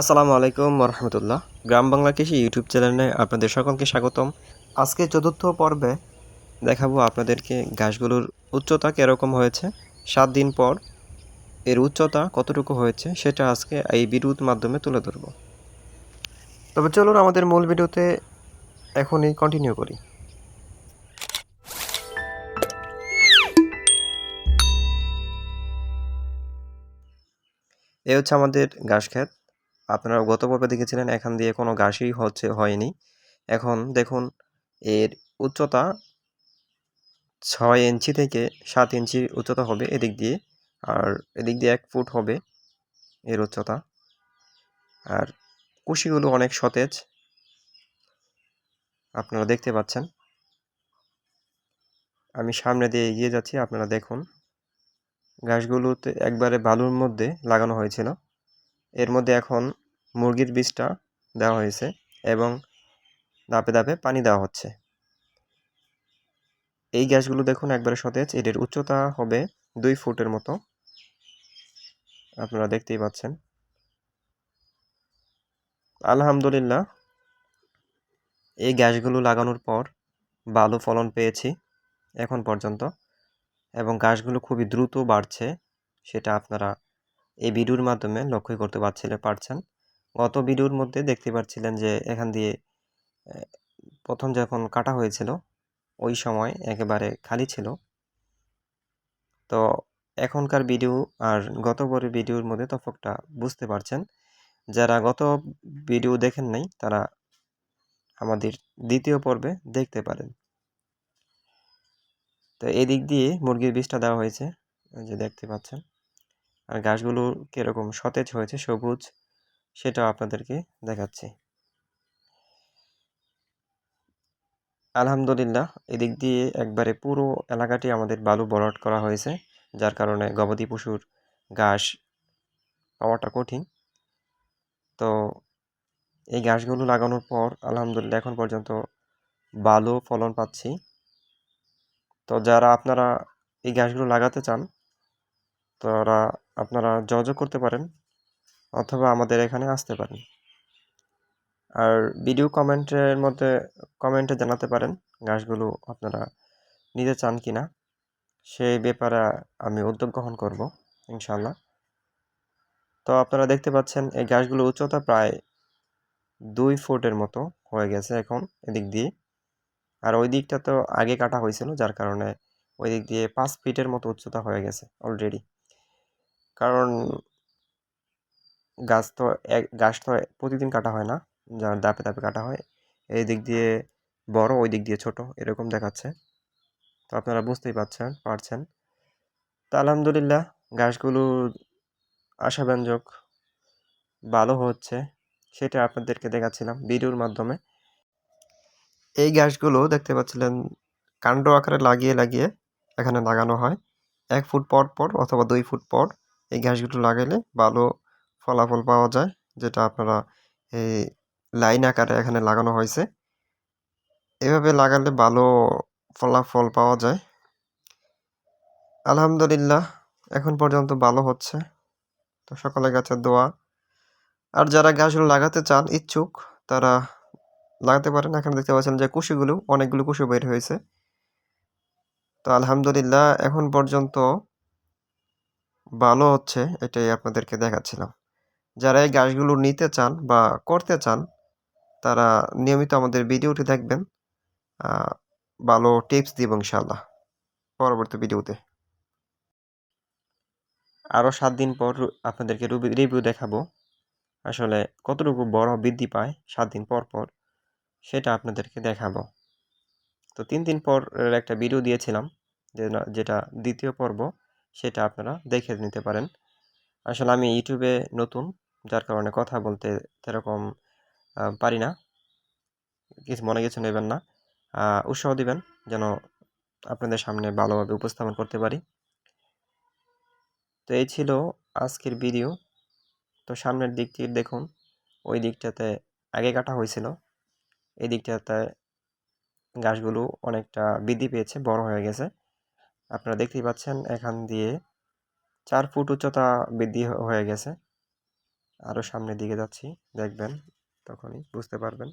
আসসালামু আলাইকুম রহমতুল্লাহ গ্রাম বাংলা কৃষি ইউটিউব চ্যানেলে আপনাদের সকলকে স্বাগতম। আজকে চতুর্থ পর্বে দেখাবো আপনাদেরকে গাছগুলোর উচ্চতা কীরকম হয়েছে, সাত দিন পর এর উচ্চতা কতটুকু হয়েছে সেটা আজকে এই ভিডিওর মাধ্যমে তুলে ধরবো। তবে চলুন আমাদের মূল ভিডিওতে এখনই কন্টিনিউ করি। এ হচ্ছে আমাদের ঘাস ক্ষেত। আপনারা গত পর্বে দেখেছিলেন, এখান দিয়ে কোনো ঘাসই হচ্ছে, হয়নি। এখন দেখুন, এর উচ্চতা ছয় ইঞ্চি থেকে সাত ইঞ্চি উচ্চতা হবে এদিক দিয়ে, আর এদিক দিয়ে এক ফুট হবে এর উচ্চতা। আর কুশিগুলো অনেক সতেজ, আপনারা দেখতে পাচ্ছেন। আমি সামনে দিয়ে এগিয়ে যাচ্ছি, আপনারা দেখুন। ঘাসগুলোতে একবারে বালুর মধ্যে লাগানো হয়েছিল। এর মধ্যে এখন মুরগির বীজটা দেওয়া হয়েছে এবং ধাপে ধাপে পানি দেওয়া হচ্ছে। এই গ্যাসগুলো দেখুন একবারে সতেজ। এটির উচ্চতা হবে দুই ফুটের মতো। আপনারা দেখতেই পাচ্ছেন। আলহামদুলিল্লাহ, এই গ্যাসগুলো লাগানোর পর ভালো ফলন পেয়েছি এখন পর্যন্ত এবং গাছগুলো খুবই দ্রুত বাড়ছে, সেটা আপনারা এই ভিডিওর মাধ্যমে লক্ষ্য করতে পারছিলে পারছেন। গত ভিডিওর মধ্যে দেখতে পাচ্ছিলেন যে এখান দিয়ে প্রথম যখন কাটা হয়েছিল, ওই সময় একেবারে খালি ছিল। তো এখনকার ভিডিও আর গত বড় ভিডিওর মধ্যে তফকটা বুঝতে পারছেন। যারা গত ভিডিও দেখেন নাই, তারা আমাদের দ্বিতীয় পর্বে দেখতে পারেন। তো এদিক দিয়ে মুরগির বীজটা দেওয়া হয়েছে যে দেখতে পাচ্ছেন। আর গাছগুলো কীরকম সতেজ হয়েছে, সবুজ। সেটাও আপনাদেরকে দেখাচ্ছি। আলহামদুলিল্লাহ, এদিক দিয়ে একবারে পুরো এলাকাটি আমাদের বালু বরট করা হয়েছে, যার কারণে গবাদি পশুর ঘাস পাওয়াটা কঠিন। তো এই ঘাসগুলো লাগানোর পর আলহামদুলিল্লাহ এখন পর্যন্ত ভালো ফলন পাচ্ছি। তো যারা আপনারা এই ঘাসগুলো লাগাতে চান, তারা আপনারা যোগাযোগ করতে পারেন। অথবা আমাদের এখানে আসতে পারেন। আর ভিডিও কমেন্টের মধ্যে কমেন্টে জানাতে পারেন গাছগুলো আপনারা নিতে চান কি না সেই ব্যাপারে আমি উদ্যোগ গ্রহণ করব ইনশাল্লাহ তো আপনারা দেখতে পাচ্ছেন, এই গাছগুলো উচ্চতা প্রায় দুই ফুটের মতো হয়ে গেছে এখন এদিক দিয়ে। আর ওই দিকটা তো আগে কাটা হয়েছিল, যার কারণে ওই দিক দিয়ে পাঁচ ফিটের মতো উচ্চতা হয়ে গেছে অলরেডি কারণ গাছ তো এক, গাছ তো প্রতিদিন কাটা হয় না। যার দাপে দাপে কাটা হয়। এই দিক দিয়ে বড়, ওই দিক দিয়ে ছোট, এরকম দেখাচ্ছে। তো আপনারা বুঝতেই পারছেন পারছেন। তো আলহামদুলিল্লাহ, গাছগুলো আশাব্যঞ্জক ভালো হচ্ছে, সেটা আপনাদেরকে দেখাচ্ছিলাম ভিডিওর মাধ্যমে। এই গাছগুলো দেখতে পাচ্ছিলেন, কাণ্ড আকারে লাগিয়ে লাগিয়ে এখানে লাগানো হয়। এক ফুট পর পর অথবা দুই ফুট পর এই গাছগুলো লাগালে ভালো ফলাফল পাওয়া যায়, যেটা আপনারা এই লাইন আকারে এখানে লাগানো হয়েছে। এভাবে লাগালে ভালো ফলাফল পাওয়া যায়। আলহামদুলিল্লাহ, এখন পর্যন্ত ভালো হচ্ছে। তো সকলে গাছের দোয়া। আর যারা গাছগুলো লাগাতে চান, ইচ্ছুক, তারা লাগাতে পারেন। এখানে দেখতে পাচ্ছেন যে কুশিগুলো, অনেকগুলো কুশি বের হয়েছে। তো আলহামদুলিল্লাহ, এখন পর্যন্ত ভালো হচ্ছে, এটাই আপনাদেরকে দেখাচ্ছিলাম। যারা এই গাছগুলো নিতে চান বা করতে চান, তারা নিয়মিত আমাদের ভিডিওটি দেখবেন। ভালো টিপস দিব ইনশাল্লাহ পরবর্তী ভিডিওতে। আরও সাত দিন পর আপনাদেরকে রিভিউ দেখাবো। আসলে কতটুকু বড় বৃদ্ধি পায় সাত দিন পর পর, সেটা আপনাদেরকে দেখাবো। তো তিন দিন পর একটা ভিডিও দিয়েছিলাম যেটা দ্বিতীয় পর্ব, সেটা আপনারা দেখে নিতে পারেন। আসলে আমি ইউটিউবে নতুন যার কারণে কথা বলতে সেরকম পারি না। কিছু মনে কিছু নেবেন না। উৎসাহ দিবেন যেন আপনাদের সামনে ভালোভাবে উপস্থাপন করতে পারি। তো এই ছিল আজকের ভিডিও। তো সামনের দিকটি দেখুন, ওই দিকটাতে আগে কাটা হয়েছিল। এই দিকটাতে গাছগুলো অনেকটা বৃদ্ধি পেয়েছে, বড় হয়ে গেছে। আপনারা দেখতেই পাচ্ছেন, এখান দিয়ে চার ফুট উচ্চতা বৃদ্ধি হয়ে গেছে। আরও সামনের দিকে যাচ্ছি, দেখবেন, তখনই বুঝতে পারবেন।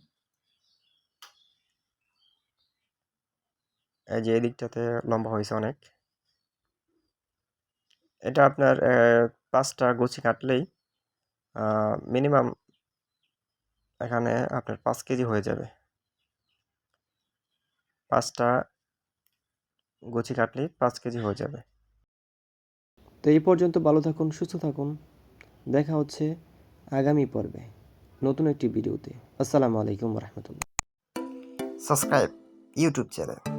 এই যে এই দিকটাতে লম্বা হয়েছে অনেক। এটা আপনার পাঁচটা গুছি কাটলেই মিনিমাম এখানে আপনার পাঁচ কেজি হয়ে যাবে। পাঁচটা গুছি কাটলেই পাঁচ কেজি হয়ে যাবে। তো এই পর্যন্ত ভালো থাকুন, সুস্থ থাকুন। দেখা হচ্ছে আগামী পর্বে নতুন একটি ভিডিওতে। আসসালামু আলাইকুম রহমতুল্লাহ। Subscribe YouTube channel.